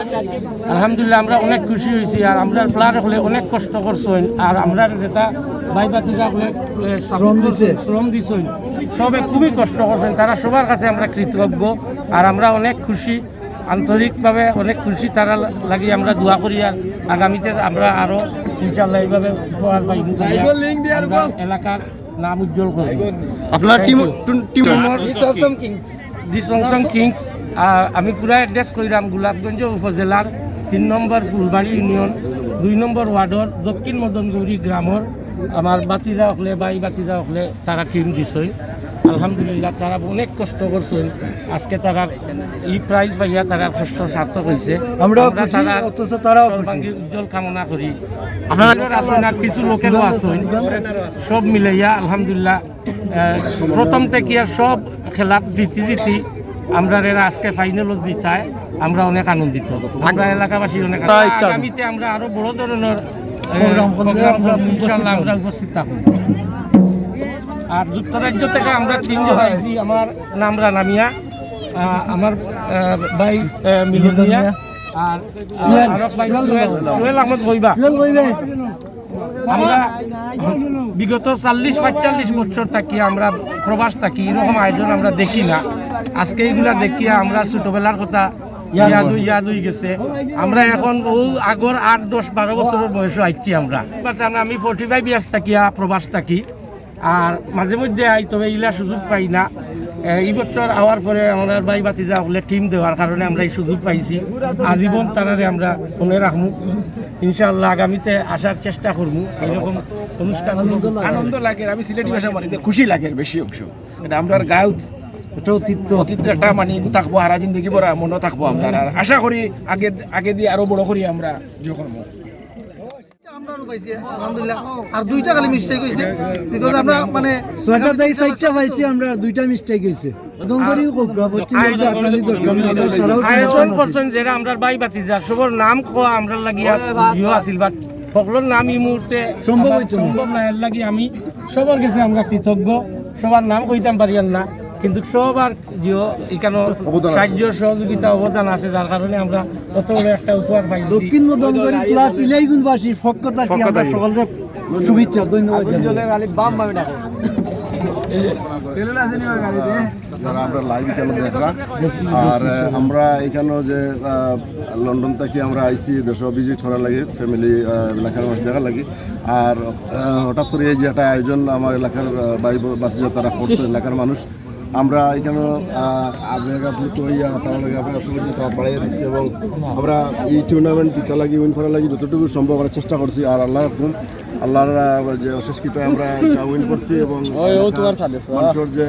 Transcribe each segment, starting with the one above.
আলহামদুলিল্লাহ আমরা অনেক খুশি হয়েছি আর আমরা প্লার হলে অনেক কষ্ট করছেন আর আমরা যেটা ভাই বাতিজা হলে শ্রম দিছে। শ্রম দিছেন সবে খুবই কষ্ট করছেন তারা সবার কাছে আমরা কৃতজ্ঞ আর আমরা অনেক খুশি আন্তরিকভাবে অনেক খুশি তারা লাগি আমরা দোয়া করি আর আগামীতে আমরা আরও ইনশাল্লাহ এইভাবে উপহার পাই এলাকার নাম উজ্জ্বল করি আপনার টিম টিম কিংস আমি পুরা অ্যাড্রেস কইরাম গোলাপগঞ্জ উপজেলার তিন নম্বর ফুলবাড়ি ইউনিয়ন দুই নম্বর ওয়ার্ডর দক্ষিণ মদনগৌরী গ্রামর। আমার বাতিজা হকলে বাই বাতিজা হকলে তারা টিম দিছই আলহামদুলিল্লাহ তারা অনেক কষ্ট করছেন আজকে তারা এই প্রাইজ পাইয়া তারা কষ্ট সার্থক হয়েছে তারা উজ্জ্বল কামনা করি। আপনারা- কিছু লোকেরও আছেন সব মিলাইয়া আলহামদুলিল্লাহ প্রথম থেকে সব খেলাত জিতি জিতি আমরা এরা আজকে ফাইনালও জিতায় আমরা অনেক আনন্দিত। আমরা এলাকাবাসী অনেক। আগামীতে আমরা আরও বড় ধরনের আমরা উপস্থিত থাকব। আর যুক্তরাজ্য থেকে আমরা তিনজন আইছি আমার নাম রানা মিয়া আহ, আমার ভাই মিয়া আর ভাই সোহেল সোহেল আহমদ বইবা। আমরা বিগত চল্লিশ পঁয়তাল্লিশ বছর থাকি আমরা প্রবাস থাকি এরকম আয়োজন আমরা দেখি না। আজকে এইগুলা দেখিয়া আমরা ছোটবেলার কথা ইয়াদ হই- ইয়াদ হয়ে গেছে। আমরা এখন বহু আগর আট দশ বারো বছরের বয়সে আইছি আমরা। আমি ফোর্টি ফাইভ ইয়ার্স থাকিয়া প্রবাস থাকি। আর মাঝে মধ্যে আই তবে এইগুলা সুযোগ পাই না। এই বছর আওয়ার পরে আমরা ভাই বাতিজা হলে টিম দেওয়ার কারণে আমরা এই সুযোগ পাইছি। আজীবন তারারে আমরা মনে রাখব ইনশাআল্লাহ আগামীতে আসার চেষ্টা করব এরকম অনুষ্ঠান আনন্দ লাগে। আমি সিলেটি ভাষা মানি খুশি লাগে বেশি অংশ। আমরা গায়ত এটা অতীত অতীত একটা মানি থাকব হারা জিন্দগি বড় মনে থাকব আমরা। আশা করি আগে আগে দিয়ে আরও বড় করি আমরা যে কর্ম আমরাও পাইছি আলহামদুলিল্লাহ। আর দুইটা খালি মিস্টেক হয়েছে বিকজ আমরা মানে ছয়টা দায়ী চারটা পাইছি আমরা দুইটা মিস্টেক হয়েছে দমকরি পশ্চিম বঙ্গে আপনাদের দরকার নেই, আমরা সারাও আয়োজন করছেন যেটা আমরা ভাই বাতিজা সবর নাম কোয়া আমরা লাগিয়া আছিল বাট সকলের নাম এই মুহূর্তে সম্ভব না। সম্ভব না লাগি আমি সবার কাছে আমরা কৃতজ্ঞ। সবার নাম কইতাম পারিয়ান না কিন্তু সবার জিও এখানে সাহায্য সহযোগিতা অবদান আছে যার কারণে আমরা কত বড় একটা উপহার পাইছি। দক্ষিণ মদনগরী প্লাস ইলাইগুনবাসীর পক্ষ থেকে আমরা সকলের শুভেচ্ছা ধন্যবাদ জানাই। যারা আমরা লাইভ এখানে দেখরা। আর আমরা এখানেও যে আহ, লন্ডন থেকে আমরা আইসি দেশ ভিজিট করার লাগে ফ্যামিলি এলাকার মানুষ দেখার লাগে। আর হঠাৎ করে যে একটা আয়োজন আমার এলাকার ভাই বাতিজা তারা করছে এলাকার মানুষ। আমরা এখানে বাড়াইয়া দিচ্ছে এবং আমরা এই টুর্নামেন্ট জিতা লাগি উইন করার লাগি যতটুকু সম্ভব আমরা চেষ্টা করছি। আর আল্লাহ হুকুম আল্লাহর যে অশেষ কৃপায় আমরা উইন করছি এবং মানুষের যে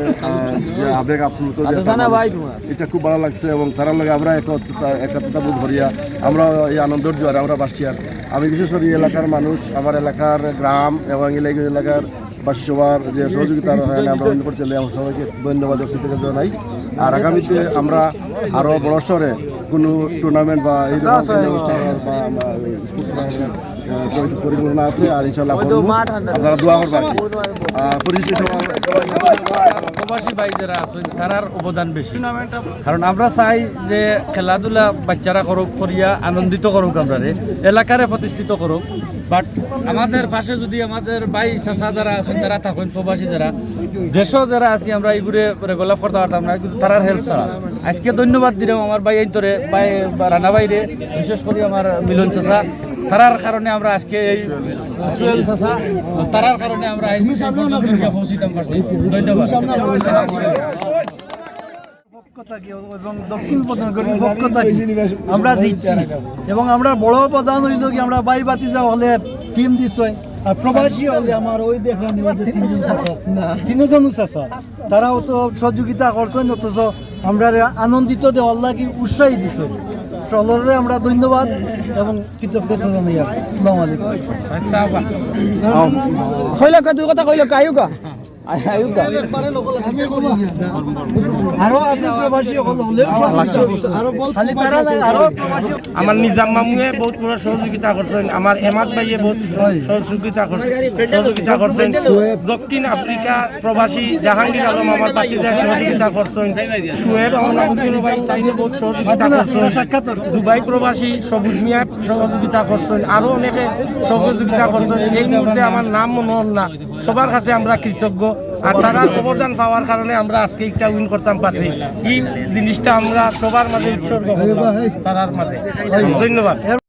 যে আবেগ আপ্লুত মানুষ, এটা খুব ভালো লাগছে এবং তারা লাগে আমরা একত্রতা একত্রতা বোধ করিয়া আমরা এই আনন্দের জোয়ারে আমরা বাসছি আর আমি বিশেষ করে এলাকার মানুষ আমার এলাকার গ্রাম এবং এলাকার বাসী সবার যে সহযোগিতা আমরা উন্নয়ন করছি আমরা সবাইকে ধন্যবাদ ও কৃতজ্ঞতা জানাই। আর আগামীতে আমরা আরও বড় শহরে কোনো টুর্নামেন্ট বা এই ধরনের অনুষ্ঠান বা বা স্পোর্টস পরিকল্পনা আছে আর ইনশাল্লাহ করব। আপনারা দোয়া করবেন আর সবাই প্রবাসী ভাই যারা আছেন তারার অবদান বেশি। কারণ আমরা চাই যে খেলাধুলা বাচ্চারা করুক করিয়া আনন্দিত করুক আমরা এলাকারে প্রতিষ্ঠিত করুক। বাট আমাদের পাশে যদি আমাদের ভাই চাচা যারা আছেন তারা থাকেন, প্রবাসী যারা, দেশও যারা আছি, আমরা এইগুলো রেগুলার করতে পারতাম না, কিন্তু তারার হেল্প ছাড়া। আজকে ধন্যবাদ দিলাম আমার ভাই এইতরে ভাই রানা বাইরে বিশেষ করে আমার মিলন চাচা। তারার কারণে আমরা আজকে এই সুয়েল চাচা, তারার কারণে আমরা পৌঁছিতাম পারছি। ধন্যবাদ। এবং দক্ষিণ আমরা জিতছি। এবং আমরা বড় প্রধান হইল কি আমরা বাই বাতিজা হলে টিম দিচ্ছি আর প্রবাসী হলে আমার ওই দেখলাম তিনজন তিনজন তারাও তো সহযোগিতা করছেন অথচ আমরা আনন্দিত দেওয়ার লাগি উৎসাহী দিচ্ছি চলরে আমরা ধন্যবাদ এবং কৃতজ্ঞতা জানাই আসসালামু আলাইকুম। আচ্ছা কইলা কথা কইলা কায়ুকা আমার নিজাম মামুয়ে বহুত বড় সহযোগিতা করছেন আমার এমাদ ভাইয়ে বহুত সহযোগিতা সহযোগিতা করছেন দক্ষিণ আফ্রিকা প্রবাসী জাহাঙ্গীর আলম আমার বাতিজা সহযোগিতা করছেন সুয়েব আমার ভাই তাইনে বহুত সহযোগিতা করছেন দুবাই প্রবাসী সবুজ মিয়া সহযোগিতা করছেন আরও অনেকে সহযোগিতা করছেন এই মুহূর্তে আমার নাম মনে না সবার কাছে আমরা কৃতজ্ঞ। আর তারার অবদান পাওয়ার কারণে আমরা আজকে একটা উইন করতাম পারি এই জিনিসটা আমরা সবার মাঝে উৎসর্গ তারার মাঝে। ধন্যবাদ।